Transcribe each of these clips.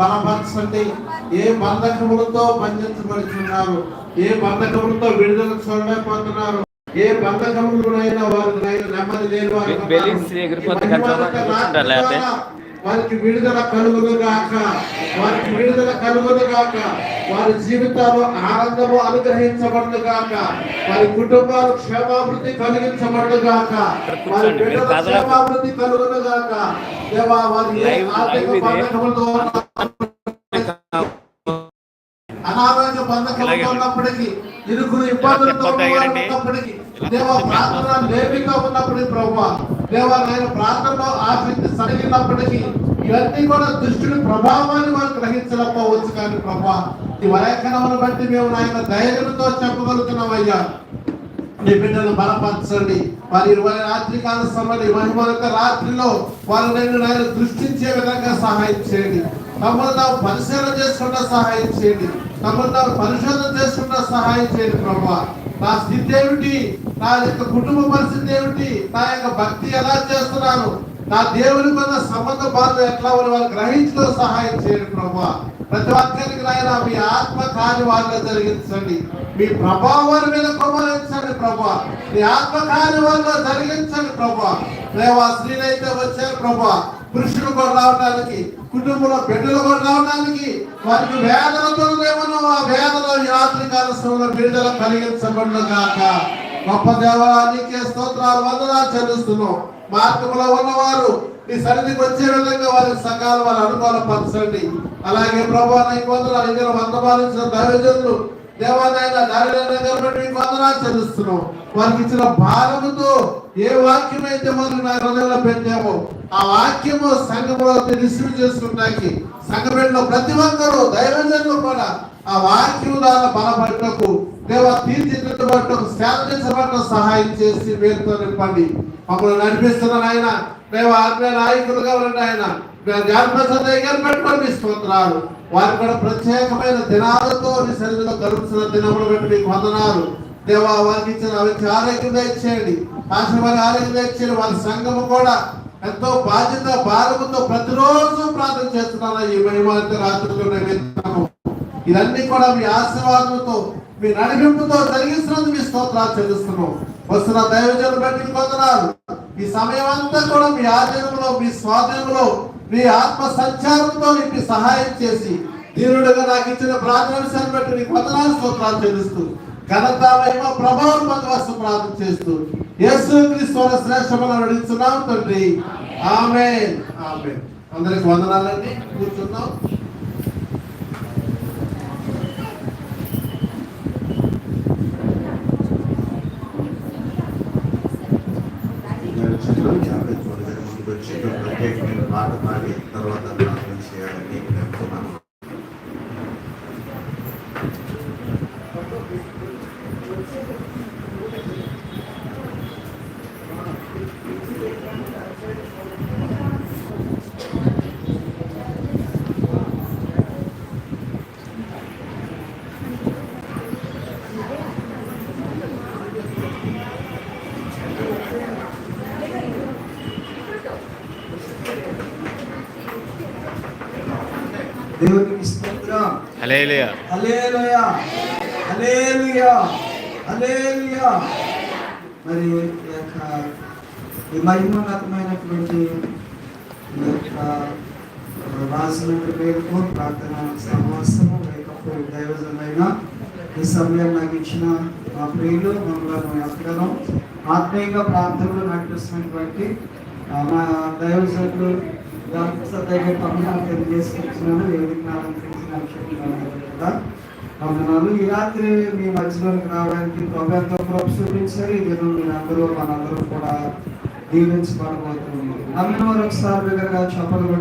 బలపరచండి. ఏ బంధకములతో బంధించబడుతున్నారు ఏ బంధకములతో విడుదల చూడలేకపోతున్నారు ఏ బంధకములైనా నెమ్మది లేని వారు వారికి విడుదల కలుగును గాక వారికి విడుదల కలుగును గాక వారి జీవితాలు ఆనందము అనుగ్రహించబడును గాక వారి కుటుంబాలు క్షేమాభివృద్ధి కలిగించబడును గాక వారి బిడ్డల. క్షేమాభివృద్ధి కలుగును గాక అనారోగ్య బంధకంతో ఇలాగే. ఉన్నప్పటికీ ఇరుకులు ఇబ్బందులతో. ఉన్నప్పటికీ దేవ ప్రార్థన లేమిగా ఉన్నప్పటికీ ప్రభు దేవ నేను ప్రార్థనలో ఆసక్తి సరిగినప్పటికీ ఇవన్నీ కూడా దుష్టుడి ప్రభావాన్ని వారు గ్రహించలేకపోవచ్చు కానీ ప్రభా ఈ వలేఖనమును బట్టి మేము నాయన ధైర్యంతో చెప్పగలుగుతున్నామయ్యా మీ బిడ్డను బలపరచండి. వారి ఇరవై రాత్రి కాల సమయంలో మహిమ యొక్క రాత్రిలో వారు నేను నేను దృష్టించే విధంగా సహాయం చేయండి. తమను తాము పరిశీలన చేసుకుంటా సహాయం చేయండి. తమను తాము పరిశోధన చేసుకుంటా సహాయం చేయండి ప్రభా నా స్థితి ఏమిటి? నా యొక్క కుటుంబ పరిస్థితి ఏమిటి? నా యొక్క భక్తి ఎలా చేస్తున్నాను? నా దేవుని కొన్న సంబంధ బాధ ఎట్లా ఉన్న వాళ్ళు గ్రహించడం సహాయం చేయండి ప్రభా. ప్రతి ఒక్కరికి నాయన మీ ఆత్మ కార్యవాళ్ళు జరిగించండి. మీ ప్రభావాన్ని మీద కుమరించండి ప్రభా. మీ ఆత్మ కార్యవాళ్ళు జరిగించండి ప్రభా. దేవా స్త్రీలైతే వచ్చారు ప్రభా. పురుషులు కూడా రావడానికి కుటుంబంలో బిడ్డలు కూడా రావడానికి వారికి వేదనతో ఏమన్నా ఆ వేదన ఈ రాత్రి కాల సమయంలో బిడ్డల కలిగించబడును గాక గొప్ప దేవా నీకే స్తోత్రాలు వందనాలు చెల్లిస్తున్నాం. మార్గంలో ఉన్నవారు మీ సన్నిధికి వచ్చే విధంగా వారి సకాలం వారు అనుకూలపరచండి అలాగే ప్రభా నీకు వందనాలు ఇక్కడ వందమాలించిన దైవజనులు దేవాలయాల దారిలో బట్టి మీకు వందనాలు చెల్లిస్తున్నాం. వారికి ఇచ్చిన భారముతో ఏ వాక్యం అయితే మనం నా హృదయంలో పెట్టామో ఆ వాక్యము సంఘంలో రిసీవ్ చేసుకుంటానికి సంఘంలో ప్రతి ఒక్కరూ దైవజనులు కూడా ఆ వాక్యం ద్వారా బలపడటకు దేవ తీర్చిదిద్దబడటకు శాంతించబడటం సహాయం చేసి వేరుతో నింపండి. మమ్మల్ని నడిపిస్తున్నాను ఆయన దేవ ఆత్మీయ నాయకులుగా ఉండండి ఆయన జ్ఞానప్రసాద్ దగ్గర పెట్టుకోండి మీ స్తోత్రాలు. వారు కూడా ప్రత్యేకమైన దినాలతో మీ సన్నిధిలో గడుపుతున్న దినములు బట్టి మీకు వందనాలు. దేవా వారికి ఇచ్చిన వారికి ఆరోగ్యం ఇచ్చేయండి ఆశీర్వాద ఆరోగ్యం ఇచ్చేయండి వారి సంఘము కూడా ఎంతో బాధ్యత భారముతో ప్రతిరోజు ప్రార్థన చేస్తున్నాను. ఈ మహిమాలతో రాత్రులు ఇదన్నీ కూడా మీ ఆశీర్వాదంతో మీ నడిపింపుతో జరిగిస్తున్నందుకు మీ స్తోత్రాలు చెల్లిస్తున్నాం. వస్తున్న దైవజనులు బట్టి మీకు ఈ సమయం అంతా కూడా మీ ఆధీనంలో మీ స్వాధీనంలో మీ ఆత్మ సంచారంతో మీకు సహాయం చేసి దీనుడుగా నాకు ఇచ్చిన ప్రార్థన బట్టి నీకు వందనాలు స్తోత్రాలు చెల్లిస్తూ ఘనత మహిమ ప్రభావం పొందవలసిన ప్రార్థన చేస్తూ యేసు క్రీస్తువుల శ్రేష్టమని అడుగుతున్నాం తండ్రి. ఆమె ఆమె అందరికి వందనాలండి. కూర్చున్నాం గురించి ప్రత్యేకమైన పాట పాడి తర్వాత ప్రార్థన చేయాలని అనుకున్నాను Thank you. దేవునికి స్తోత్రం. హల్లెలూయా. హల్లెలూయా. హల్లెలూయా. హల్లెలూయా. మరి యొక్క ఈ మహిమోన్నతమైనటువంటి యొక్క రాసిన పేరుకు ప్రార్థన సమాసము లేకపోతే దైవజమైన ఈ సమయం నాకు ఇచ్చిన మా ప్రియులు మమ్మల్ని అక్కడను ఆత్మీయంగా ప్రార్థనలు నడిపిస్తున్నటువంటి మా దైవజనులు దగ్గర పనులు తెలియజేసుకుంటున్నాను ఏ విజ్ఞానం కదా వందనాలు ఈ రాత్రి మీ మధ్యలోకి రావడానికి ప్రభుత్వ కృప చూపించారు. ఈ దినం మీరందరూ మనందరూ కూడా దీవించబడబోతుంది నమ్మిన వారు ఒకసారి దగ్గరగా చెప్పలు కూడా.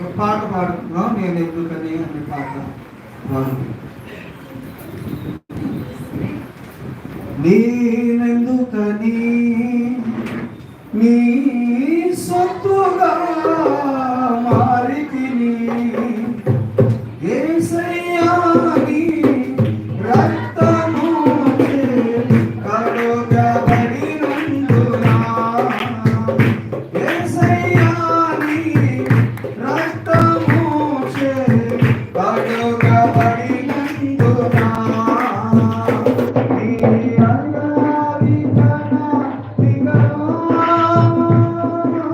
ఒక పాట పాడుతున్నాం నేను ఎందుకని అనే పాట పాడు నేనెందుకని? నీ సొత్తుగా